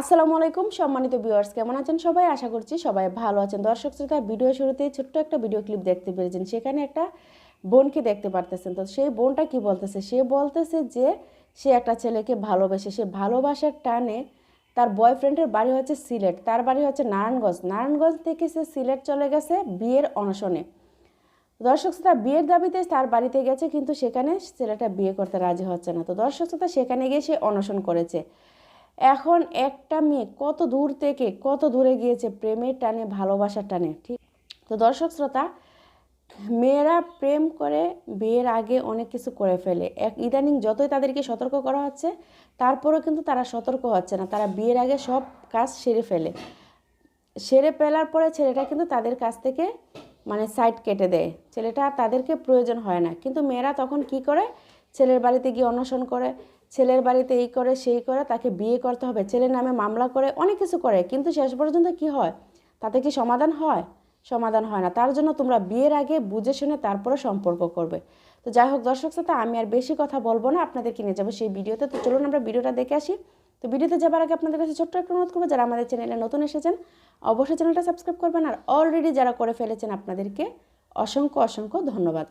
আসসালামু আলাইকুম, সম্মানিত ভিউয়ার্স কেমন আছেন সবাই? আশা করছি সবাই ভালো আছেন। দর্শক শ্রোতা ভিডিও শুরুতেই ছোট্ট একটা ভিডিও ক্লিপ দেখতে পেরেছেন। সেখানে একটা বোনকে দেখতে পারতেছেন। তো সেই বোনটা কি বলতেছে? সে বলতেছে যে সে একটা ছেলেকে ভালোবেসে, সে ভালোবাসার টানে তার বয়ফ্রেন্ডের বাড়ি হচ্ছে সিলেট। তার বাড়ি হচ্ছে নারায়ণগঞ্জ। নারায়ণগঞ্জ থেকে সে সিলেট চলে গেছে বিয়ের অনশনে। দর্শক শ্রোতা, বিয়ের দাবিতে তার বাড়িতে গেছে, কিন্তু সেখানে ছেলেটা বিয়ে করতে রাজি হচ্ছে না। তো দর্শক শ্রোতা, সেখানে গিয়ে সে অনশন করেছে। এখন একটা মেয়ে কত দূর থেকে কত দূরে গিয়েছে প্রেমের টানে, ভালোবাসার টানে, ঠিক? তো দর্শক শ্রোতা, মেয়েরা প্রেম করে বিয়ের আগে অনেক কিছু করে ফেলে। এক ইদানিং যতই তাদেরকে সতর্ক করা হচ্ছে, তারপরেও কিন্তু তারা সতর্ক হচ্ছে না। তারা বিয়ের আগে সব কাজ সেরে ফেলে। সেরে ফেলার পরে ছেলেটা কিন্তু তাদের কাছ থেকে মানে সাইড কেটে দেয়। ছেলেটা তাদেরকে প্রয়োজন হয় না। কিন্তু মেয়েরা তখন কি করে? ছেলের বাড়িতে গিয়ে অন্বেষণ করে। ছেলের বাড়িতে এই করে, সেই করে, তাকে বিয়ে করতে হবে। ছেলের নামে মামলা করে, অনেক কিছু করে, কিন্তু শেষ পর্যন্ত কি হয়? তাতে কি সমাধান হয়? সমাধান হয় না। তার জন্য তোমরা বিয়ের আগে বুঝে শুনে তারপরে সম্পর্ক করবে। তো যাই হোক, দর্শক সাথে আমি আর বেশি কথা বলব না, আপনাদেরকে নিয়ে যাব সেই ভিডিওতে। তো চলুন আমরা ভিডিওটা দেখে আসি। তো ভিডিওতে যাবার আগে আপনাদের কাছে ছোট্ট একটা অনুরোধ করব, যারা আমাদের চ্যানেলে নতুন এসেছেন, অবশ্যই চ্যানেলটা সাবস্ক্রাইব করবেন। আর অলরেডি যারা করে ফেলেছেন আপনাদেরকে অসংখ্য অসংখ্য ধন্যবাদ।